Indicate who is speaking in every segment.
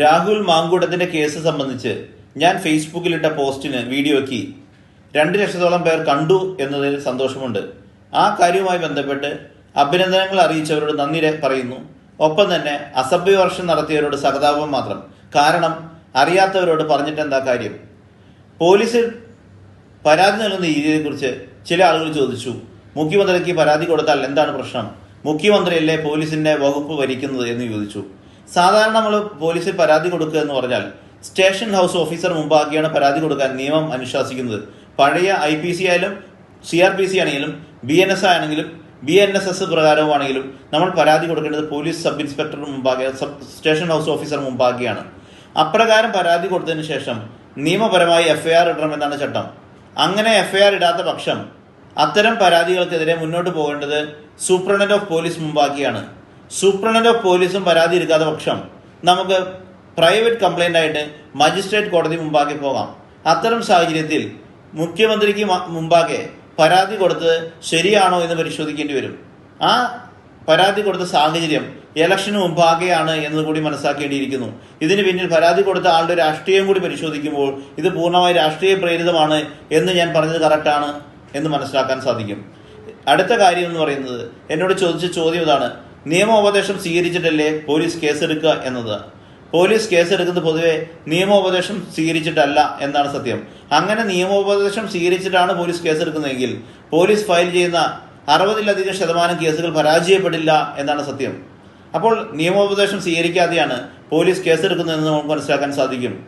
Speaker 1: Rahul മാങ്കൂടത്തിന്റെ case സംബന്ധിച്ച് ഞാൻ ഫേസ്ബുക്കിലിട്ട പോസ്റ്റിന് വീഡിയോയ്ക്ക് രണ്ട് ലക്ഷത്തോളം പേർ കണ്ടു എന്നതിൽ സന്തോഷമുണ്ട്. ആ കാര്യവുമായി ബന്ധപ്പെട്ട് അഭിനന്ദനങ്ങൾ അറിയിച്ചവരോട് നന്ദി പറയുന്നു. ഒപ്പം തന്നെ അസഭ്യവർഷം നടത്തിയവരോട് സഹതാപം മാത്രം. കാരണം അറിയാത്തവരോട് പറഞ്ഞിട്ട് എന്താ കാര്യം? പോലീസിൽ പരാതി നൽകുന്ന രീതിയെക്കുറിച്ച് ചില ആളുകൾ ചോദിച്ചു. മുഖ്യമന്ത്രിക്ക് പരാതി കൊടുത്താൽ എന്താണ് പ്രശ്നം? മുഖ്യമന്ത്രിയല്ലേ പോലീസിന്റെ വകുപ്പ് ഭരിക്കുന്നത് എന്ന് ചോദിച്ചു. സാധാരണ നമ്മൾ പോലീസിൽ പരാതി കൊടുക്കുക എന്ന് പറഞ്ഞാൽ സ്റ്റേഷൻ ഹൗസ് ഓഫീസർ മുമ്പാക്കിയാണ് പരാതി കൊടുക്കാൻ നിയമം അനുശാസിക്കുന്നത്. പഴയ ഐ പി സി ആയാലും സി ആർ പി സി ആണെങ്കിലും ബി എൻ എസ് ആണെങ്കിലും ബി എൻ എസ് എസ് പ്രകാരവുമാണെങ്കിലും നമ്മൾ പരാതി കൊടുക്കേണ്ടത് പോലീസ് സബ് ഇൻസ്പെക്ടർ മുമ്പാകെ സബ് സ്റ്റേഷൻ ഹൗസ് ഓഫീസർ മുമ്പാക്കിയാണ് അപ്രകാരം പരാതി കൊടുത്തതിന് ശേഷം നിയമപരമായി എഫ്ഐആർ ഇടണമെന്നാണ് ചട്ടം. അങ്ങനെ എഫ്ഐആർ ഇടാത്ത പക്ഷം അത്തരം പരാതികൾക്കെതിരെ മുന്നോട്ട് പോകേണ്ടത് സൂപ്രണ്ടന്റ് ഓഫ് പോലീസ് മുമ്പാക്കിയാണ് സൂപ്രണ്ടന്റ് ഓഫ് പോലീസും പരാതി എടുക്കാത്ത പക്ഷം നമുക്ക് പ്രൈവറ്റ് കംപ്ലൈന്റ് ആയിട്ട് മജിസ്ട്രേറ്റ് കോടതി മുമ്പാകെ പോകാം. അത്തരം സാഹചര്യത്തിൽ മുഖ്യമന്ത്രിക്ക് മുമ്പാകെ പരാതി കൊടുത്തത് ശരിയാണോ എന്ന് പരിശോധിക്കേണ്ടി വരും. ആ പരാതി കൊടുത്ത സാഹചര്യം ഇലക്ഷന് മുമ്പാകെയാണ് എന്ന് കൂടി മനസ്സിലാക്കേണ്ടിയിരിക്കുന്നു. ഇതിന് പിന്നിൽ പരാതി കൊടുത്ത ആളുടെ രാഷ്ട്രീയം കൂടി പരിശോധിക്കുമ്പോൾ ഇത് പൂർണമായി രാഷ്ട്രീയ പ്രേരിതമാണ് എന്ന് ഞാൻ പറഞ്ഞത് കറക്റ്റാണ് എന്ന് മനസ്സിലാക്കാൻ സാധിക്കും. അടുത്ത കാര്യം എന്ന് പറയുന്നത് എന്നോട് ചോദിച്ച ചോദ്യം ഇതാണ്. നിയമോപദേശം സ്വീകരിച്ചിട്ടല്ലേ പോലീസ് കേസെടുക്കുക എന്നത്? പോലീസ് കേസെടുക്കുന്നത് പൊതുവെ നിയമോപദേശം സ്വീകരിച്ചിട്ടല്ല എന്നാണ് സത്യം. അങ്ങനെ നിയമോപദേശം സ്വീകരിച്ചിട്ടാണ് പോലീസ് കേസെടുക്കുന്നതെങ്കിൽ പോലീസ് ഫയൽ ചെയ്യുന്ന അറുപതിലധികം ശതമാനം കേസുകൾ പരാജയപ്പെടില്ല എന്നാണ് സത്യം. അപ്പോൾ നിയമോപദേശം സ്വീകരിക്കാതെയാണ് പോലീസ് കേസെടുക്കുന്നതെന്ന് നമുക്ക് മനസ്സിലാക്കാൻ സാധിക്കും.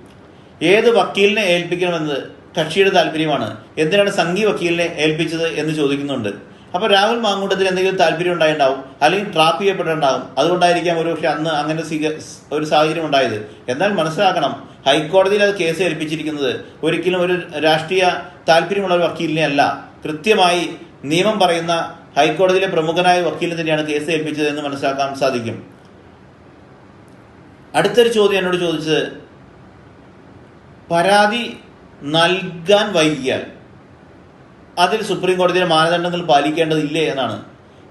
Speaker 1: ഏത് വക്കീലിനെ ഏൽപ്പിക്കണമെന്നത് കക്ഷിയുടെ താല്പര്യമാണ്. എന്തിനാണ് സംഘി വക്കീലിനെ ഏൽപ്പിച്ചത് എന്ന് ചോദിക്കുന്നുണ്ട്. അപ്പൊ രാഹുൽ മാങ്കൂട്ടത്തിൽ എന്തെങ്കിലും താല്പര്യം ഉണ്ടായിട്ടുണ്ടാവും? അല്ലെങ്കിൽ ട്രാപ്പ് ചെയ്യപ്പെട്ടുണ്ടാവും അതുകൊണ്ടായിരിക്കാം ഒരു പക്ഷെ അന്ന് അങ്ങനെ ഒരു സാഹചര്യം ഉണ്ടായത്. എന്നാൽ മനസ്സിലാക്കണം ഹൈക്കോടതിയിൽ അത് കേസ് ഏൽപ്പിച്ചിരിക്കുന്നത് ഒരിക്കലും ഒരു രാഷ്ട്രീയ താല്പര്യമുള്ള ഒരു വക്കീലിനെ അല്ല. കൃത്യമായി നിയമം പറയുന്ന ഹൈക്കോടതിയിലെ പ്രമുഖനായ വക്കീലിനെ തന്നെയാണ് കേസ് ഏൽപ്പിച്ചത് എന്ന് മനസ്സിലാക്കാൻ സാധിക്കും. അടുത്തൊരു ചോദ്യം എന്നോട് ചോദിച്ചത് പരാതി നൽകാൻ വൈകിയാൽ അതിൽ സുപ്രീം കോടതിയുടെ മാനദണ്ഡങ്ങൾ പാലിക്കേണ്ടതില്ലേ എന്നാണ്.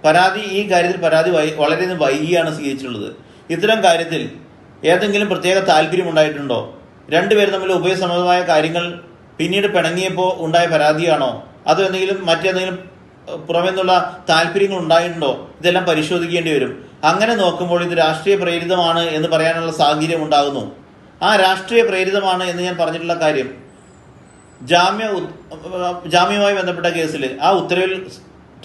Speaker 1: പരാതി ഈ കാര്യത്തിൽ പരാതി വൈ- വളരെയധികം വൈകിയാണ് സ്വീകരിച്ചിട്ടുള്ളത്. ഇത്തരം കാര്യത്തിൽ ഏതെങ്കിലും പ്രത്യേക താല്പര്യം ഉണ്ടായിട്ടുണ്ടോ? രണ്ടുപേരും തമ്മിൽ ഉഭയസമ്മതമായ കാര്യങ്ങൾ പിന്നീട് പിണങ്ങിയപ്പോൾ ഉണ്ടായ പരാതിയാണോ? അതോ എന്തെങ്കിലും മറ്റെന്തെങ്കിലും പുറമെന്നുള്ള താല്പര്യങ്ങൾ ഉണ്ടായിട്ടുണ്ടോ? ഇതെല്ലാം പരിശോധിക്കേണ്ടി വരും. അങ്ങനെ നോക്കുമ്പോൾ ഇത് രാഷ്ട്രീയ പ്രേരിതമാണ് എന്ന് പറയാനുള്ള സാഹചര്യം ഉണ്ടാകുന്നു. ആ രാഷ്ട്രീയ പ്രേരിതമാണ് എന്ന് ഞാൻ പറഞ്ഞിട്ടുള്ള കാര്യം ജാമ്യ ജാമ്യവുമായി ബന്ധപ്പെട്ട കേസിൽ ആ ഉത്തരവിൽ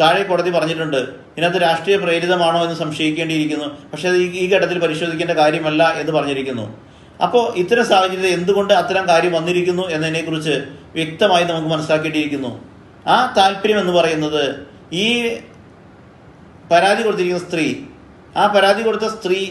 Speaker 1: താഴെ കോടതി പറഞ്ഞിട്ടുണ്ട് ഇതിനകത്ത് രാഷ്ട്രീയ പ്രേരിതമാണോ എന്ന് സംശയിക്കേണ്ടിയിരിക്കുന്നു. പക്ഷേ അത് ഈ- ഘട്ടത്തിൽ പരിശോധിക്കേണ്ട കാര്യമല്ല എന്ന് പറഞ്ഞിരിക്കുന്നു. അപ്പോൾ ഇത്തരം സാഹചര്യത്തിൽ എന്തുകൊണ്ട് അത്തരം കാര്യം വന്നിരിക്കുന്നു എന്നതിനെക്കുറിച്ച് വ്യക്തമായി നമുക്ക് മനസ്സിലാക്കേണ്ടിയിരിക്കുന്നു. ആ താല്പര്യം എന്ന് പറയുന്നത് ഈ പരാതി കൊടുത്തിരിക്കുന്ന സ്ത്രീ ആ പരാതി കൊടുത്ത സ്ത്രീ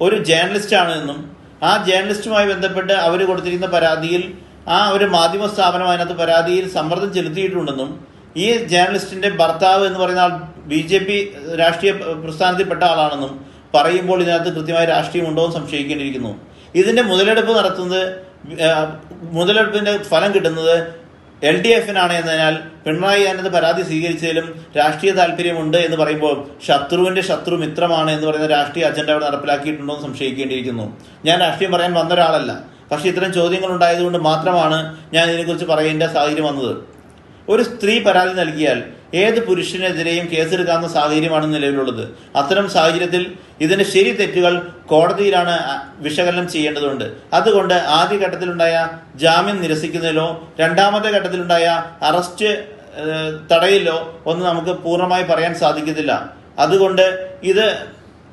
Speaker 1: ഒരു ജേർണലിസ്റ്റ് ആണ് എന്നും ആ ജേർണലിസ്റ്റുമായി ബന്ധപ്പെട്ട് അവർ കൊടുത്തിരിക്കുന്ന പരാതിയിൽ ആ ഒരു മാധ്യമ സ്ഥാപനം അതിനകത്ത് പരാതിയിൽ സമ്മർദ്ദം ചെലുത്തിയിട്ടുണ്ടെന്നും ഈ ജേർണലിസ്റ്റിന്റെ ഭർത്താവ് എന്ന് പറയുന്ന ആൾ ബി ജെ പി രാഷ്ട്രീയ പ്രസ്ഥാനത്തിൽപ്പെട്ട ആളാണെന്നും പറയുമ്പോൾ ഇതിനകത്ത് കൃത്യമായ രാഷ്ട്രീയമുണ്ടോ എന്ന് സംശയിക്കേണ്ടിയിരിക്കുന്നു. ഇതിന്റെ മുതലെടുപ്പ് നടത്തുന്നത് മുതലെടുപ്പിന്റെ ഫലം കിട്ടുന്നത് എൽ ഡി എഫിനാണ് എന്നതിനാൽ പിണറായി അതിനകത്ത് പരാതി സ്വീകരിച്ചതിലും രാഷ്ട്രീയ താല്പര്യമുണ്ട് എന്ന് പറയുമ്പോൾ ശത്രുവിന്റെ ശത്രു മിത്രമാണ് എന്ന് പറയുന്ന രാഷ്ട്രീയ അജണ്ട അവിടെ നടപ്പിലാക്കിയിട്ടുണ്ടോ എന്ന് സംശയിക്കേണ്ടിയിരിക്കുന്നു. ഞാൻ രാഷ്ട്രീയം പറയാൻ വന്ന ഒരാളല്ല. പക്ഷെ ഇത്തരം ചോദ്യങ്ങൾ ഉണ്ടായതുകൊണ്ട് മാത്രമാണ് ഞാൻ ഇതിനെക്കുറിച്ച് പറയേണ്ട സാഹചര്യം വന്നത്. ഒരു സ്ത്രീ പരാതി നൽകിയാൽ ഏത് പുരുഷനെതിരെയും കേസെടുക്കാവുന്ന സാഹചര്യമാണ് നിലവിലുള്ളത്. അത്തരം സാഹചര്യത്തിൽ ഇതിന്റെ ശരി തെറ്റുകൾ കോടതിയിലാണ് വിശകലനം ചെയ്യേണ്ടതുണ്ട്. അതുകൊണ്ട് ആദ്യ ഘട്ടത്തിലുണ്ടായ ജാമ്യം നിരസിക്കുന്നതിലോ രണ്ടാമത്തെ ഘട്ടത്തിലുണ്ടായ അറസ്റ്റ് തടയിലോ ഒന്നും നമുക്ക് പൂർണമായി പറയാൻ സാധിക്കത്തില്ല. അതുകൊണ്ട് ഇത്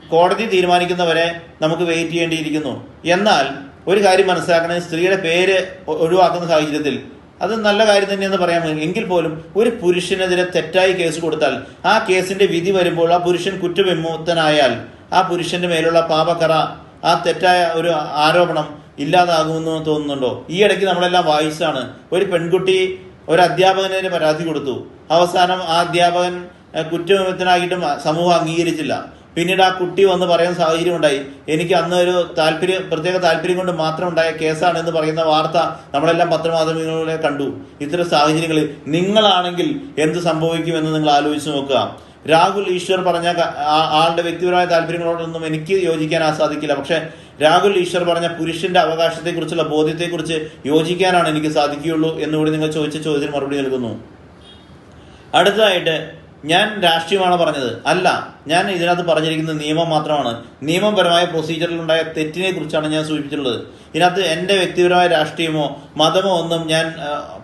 Speaker 1: കോടതി തീരുമാനിക്കുന്നവരെ നമുക്ക് വെയിറ്റ് ചെയ്യേണ്ടിയിരിക്കുന്നു. എന്നാൽ ഒരു കാര്യം മനസ്സിലാക്കണത് സ്ത്രീയുടെ പേര് ഒഴിവാക്കുന്ന സാഹചര്യത്തിൽ അത് നല്ല കാര്യം തന്നെയെന്ന് പറയാൻ എങ്കിൽ പോലും ഒരു പുരുഷനെതിരെ തെറ്റായി കേസ് കൊടുത്താൽ ആ കേസിന്റെ വിധി വരുമ്പോൾ ആ പുരുഷൻ കുറ്റവിമുക്തനായാൽ ആ പുരുഷന്റെ മേലുള്ള പാപക്കറ ആ തെറ്റായ ഒരു ആരോപണം ഇല്ലാതാകുമെന്ന് തോന്നുന്നുണ്ടോ? ഈ ഇടയ്ക്ക് നമ്മളെല്ലാം വായിച്ചാണ് ഒരു പെൺകുട്ടി ഒരു അധ്യാപകനെ പരാതി കൊടുത്തു. അവസാനം ആ അധ്യാപകൻ കുറ്റവിമുക്തനായിട്ടും സമൂഹം അംഗീകരിച്ചില്ല. പിന്നീട് ആ കുട്ടി വന്ന് പറയാൻ സാഹചര്യം ഉണ്ടായി എനിക്ക് അന്ന് ഒരു താല്പര്യം പ്രത്യേക താല്പര്യം കൊണ്ട് മാത്രം ഉണ്ടായ കേസാണ് എന്ന് പറയുന്ന വാർത്ത നമ്മളെല്ലാം പത്രമാധ്യമങ്ങളിലെ കണ്ടു. ഇത്തരം സാഹചര്യങ്ങളിൽ നിങ്ങളാണെങ്കിൽ എന്ത് സംഭവിക്കുമെന്ന് നിങ്ങൾ ആലോചിച്ച് നോക്കുക. രാഹുൽ ഈശ്വർ പറഞ്ഞ ആളുടെ വ്യക്തിപരമായ താല്പര്യങ്ങളോടൊന്നും എനിക്ക് യോജിക്കാൻ സാധിക്കില്ല പക്ഷെ രാഹുൽ ഈശ്വർ പറഞ്ഞ പുരുഷന്റെ അവകാശത്തെക്കുറിച്ചുള്ള ബോധ്യത്തെക്കുറിച്ച് യോജിക്കാനാണ് എനിക്ക് സാധിക്കുകയുള്ളൂ എന്നുകൂടി നിങ്ങൾ ചോദിച്ച ചോദ്യത്തിന് മറുപടി നൽകുന്നു. അടുത്തതായിട്ട് ഞാൻ രാഷ്ട്രീയമാണ് പറഞ്ഞത്? അല്ല. ഞാൻ ഇതിനകത്ത് പറഞ്ഞിരിക്കുന്നത് നിയമം മാത്രമാണ്. നിയമപരമായ പ്രൊസീജിയറിലുണ്ടായ തെറ്റിനെ കുറിച്ചാണ് ഞാൻ സൂചിപ്പിച്ചിട്ടുള്ളത്. ഇതിനകത്ത് എന്റെ വ്യക്തിപരമായ രാഷ്ട്രീയമോ മതമോ ഒന്നും ഞാൻ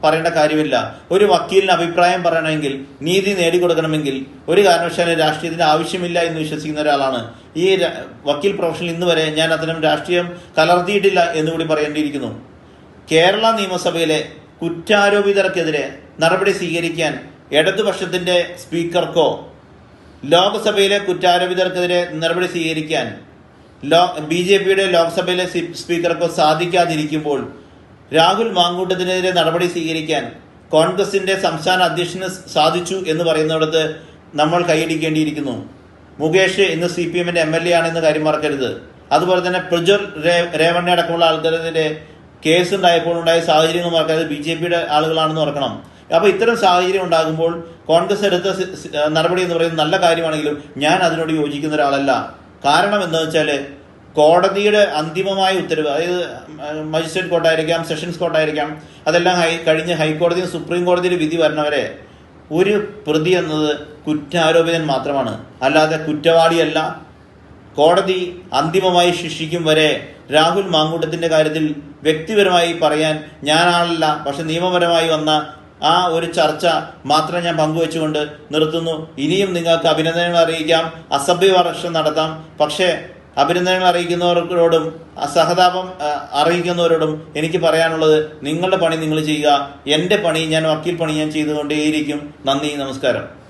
Speaker 1: പറയേണ്ട കാര്യമില്ല. ഒരു വക്കീലിന് അഭിപ്രായം പറയണമെങ്കിൽ നീതി നേടിക്കൊടുക്കണമെങ്കിൽ ഒരു കാരണവശാലും രാഷ്ട്രീയത്തിന് ആവശ്യമില്ല എന്ന് വിശ്വസിക്കുന്ന ഒരാളാണ്. ഈ വക്കീൽ പ്രൊഫഷനിൽ ഇന്ന് വരെ ഞാൻ അത്തരം രാഷ്ട്രീയം കലർത്തിയിട്ടില്ല എന്ന് കൂടി പറയേണ്ടിയിരിക്കുന്നു. കേരള നിയമസഭയിലെ കുറ്റാരോപിതർക്കെതിരെ നടപടി സ്വീകരിക്കാൻ ഇടതുപക്ഷത്തിന്റെ സ്പീക്കർക്കോ ലോക്സഭയിലെ കുറ്റാരോപിതർക്കെതിരെ നടപടി സ്വീകരിക്കാൻ ലോ ബി ജെ പിയുടെ ലോക്സഭയിലെ സ്പീക്കർക്കോ സാധിക്കാതിരിക്കുമ്പോൾ രാഹുൽ മാങ്കൂട്ടത്തിനെതിരെ നടപടി സ്വീകരിക്കാൻ കോൺഗ്രസിന്റെ സംസ്ഥാന അധ്യക്ഷന് സാധിച്ചു എന്ന് പറയുന്നിടത്ത് നമ്മൾ കൈയടിക്കേണ്ടിയിരിക്കുന്നു. മുകേഷ് ഇന്ന് സി പി എമ്മിന്റെ എം എൽ എ ആണെന്ന് കാര്യം മറക്കരുത്. അതുപോലെ തന്നെ പ്രജ്വൽ രേ- രേവണ്ണ അടക്കമുള്ള ആൾക്കാരെതിരെ കേസ് ഉണ്ടായപ്പോൾ ഉണ്ടായ സാഹചര്യങ്ങൾ മറക്കരുത്. ബി ജെ പിയുടെ ആളുകളാണെന്ന് ഓർക്കണം. അപ്പൊ ഇത്തരം സാഹചര്യം ഉണ്ടാകുമ്പോൾ കോൺഗ്രസ് എടുത്ത നടപടി എന്ന് പറയുന്നത് നല്ല കാര്യമാണെങ്കിലും ഞാൻ അതിനോട് യോജിക്കുന്ന ഒരാളല്ല. കാരണം എന്താ വെച്ചാൽ കോടതിയുടെ അന്തിമമായ ഉത്തരവ് അതായത് മജിസ്ട്രേറ്റ് കോർട്ടായിരിക്കാം സെഷൻസ് കോർട്ടായിരിക്കാം അതെല്ലാം ഹൈ കഴിഞ്ഞ് ഹൈക്കോടതിയും സുപ്രീം കോടതിയുടെ വിധി വരണവരെ ഒരു പ്രതി എന്നത് കുറ്റാരോപിതൻ മാത്രമാണ്. അല്ലാതെ കുറ്റവാളിയല്ല. കോടതി അന്തിമമായി ശിക്ഷിക്കും വരെ രാഹുൽ മാങ്കൂട്ടത്തിന്റെ കാര്യത്തിൽ വ്യക്തിപരമായി പറയാൻ ഞാനാളല്ല പക്ഷെ നിയമപരമായി വന്ന ആ ഒരു ചർച്ച മാത്രം ഞാൻ പങ്കുവെച്ചുകൊണ്ട് നിർത്തുന്നു. ഇനിയും നിങ്ങൾക്ക് അഭിനന്ദനങ്ങൾ അറിയിക്കാം. അസഭ്യ വർഷം നടത്താം. പക്ഷേ അഭിനന്ദനങ്ങൾ അറിയിക്കുന്നവരോടും സഹതാപം അറിയിക്കുന്നവരോടും എനിക്ക് പറയാനുള്ളത് നിങ്ങളുടെ പണി നിങ്ങൾ ചെയ്യുക. എന്റെ പണി ഞാൻ വക്കീൽ പണി ഞാൻ ചെയ്തുകൊണ്ടേയിരിക്കും. നന്ദി നമസ്കാരം.